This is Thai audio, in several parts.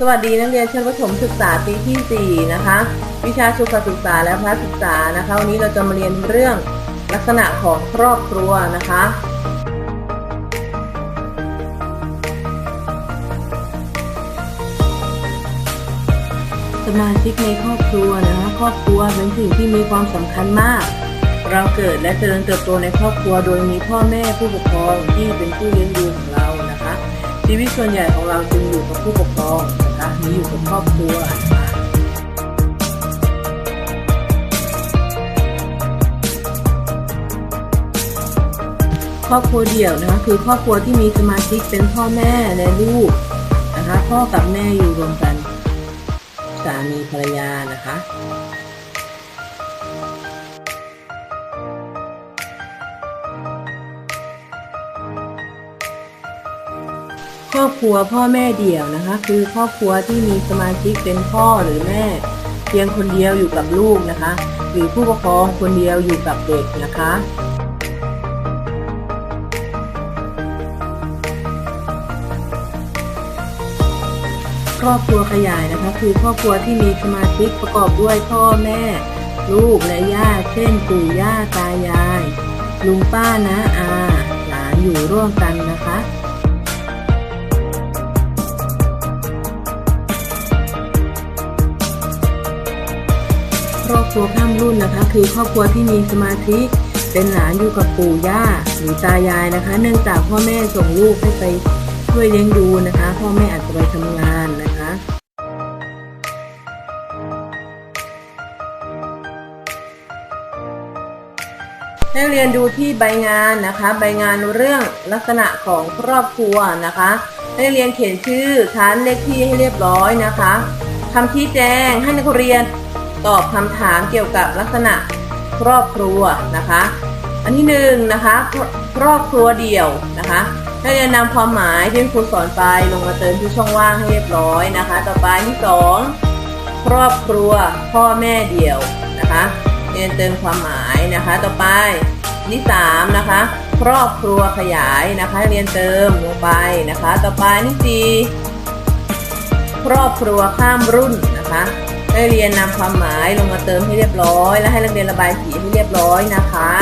สวัสดีนักเรียนชั้นประถมศึกษาปีที่ 4 นะคะ วิชาสุขศึกษาและพระศึกษานะคะ วันนี้เราจะมาเรียนเรื่องลักษณะของครอบครัวนะคะ สมาชิกในครอบครัวนะคะครอบครัวเป็นสิ่งที่มีความสำคัญมาก เราเกิดและเจริญเติบโตในครอบครัวโดยมีพ่อแม่ผู้ปกครองที่เป็นผู้เลี้ยงดูของเรานะคะ ชีวิตส่วนใหญ่ของเราจึงอยู่กับผู้ปกครอง มีอยู่กับครอบครัวครอบครัวเดี่ยวนะคะคือครอบครัวที่มีสมาชิกเป็นพ่อแม่และลูกนะคะพ่อกับแม่อยู่รวมกันสามีภรรยานะคะ ครอบครัวพ่อแม่เดี่ยวนะคะ คือครอบครัวที่มีสมาชิกเป็นพ่อหรือแม่ เพียงคนเดียวอยู่กับลูกนะคะ หรือผู้ปกครองคนเดียวอยู่กับเด็กนะคะครอบครัวขยายนะคะ คือครอบครัวที่มีสมาชิกประกอบด้วยพ่อแม่ ลูกและญาติเช่นปู่ย่าตายาย ลุงป้านะอาหลานอยู่ร่วมกันนะคะ ครัวข้ามรุ่นนะคะ คือครอบครัวที่มีสมาธิเป็นหลานอยู่กับปู่ย่าหรือตายายนะคะ เนื่องจากพ่อแม่ส่งลูกให้ไปช่วยเลี้ยงดูนะคะ พ่อแม่อาจจะไปทำงานนะคะให้เรียนดูที่ใบงานนะคะ ใบงานเรื่องลักษณะของครอบครัวนะคะ ให้เรียนเขียนชื่อชั้นเลขที่ให้เรียบร้อยนะคะคำชี้แจงให้นักเรียน ตอบคำถามเกี่ยวกับลักษณะครอบครัวนะคะ อันที่หนึ่งนะคะครอบครัวเดี่ยวนะคะให้เรียนนำความหมายที่ครูสอนไปลงมาเติมที่ช่องว่างให้เรียบร้อยนะคะ ต่อไปที่สองครอบครัวพ่อแม่เดี่ยวนะคะเรียนเติมความหมายนะคะ ต่อไปนที่สามนะคะครอบครัวขยายนะคะ เรียนเติมลงไปนะคะ ต่อไปนที่สี่ครอบครัวข้ามรุ่นนะคะ ให้เรียนนำความหมายลงมาเติมให้เรียบร้อย และให้นักเรียนระบายสีให้เรียบร้อยนะคะ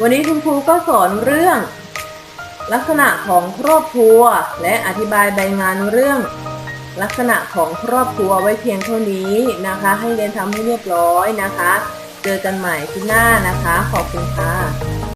วันนี้คุณครูก็สอนเรื่อง ลักษณะของครอบครัว และอธิบายใบงานเรื่อง ลักษณะของครอบครัวไว้เพียงเท่านี้นะคะ ให้เรียนทำให้เรียบร้อยนะคะ เจอกันใหม่ที่หน้านะคะ ขอบคุณค่ะ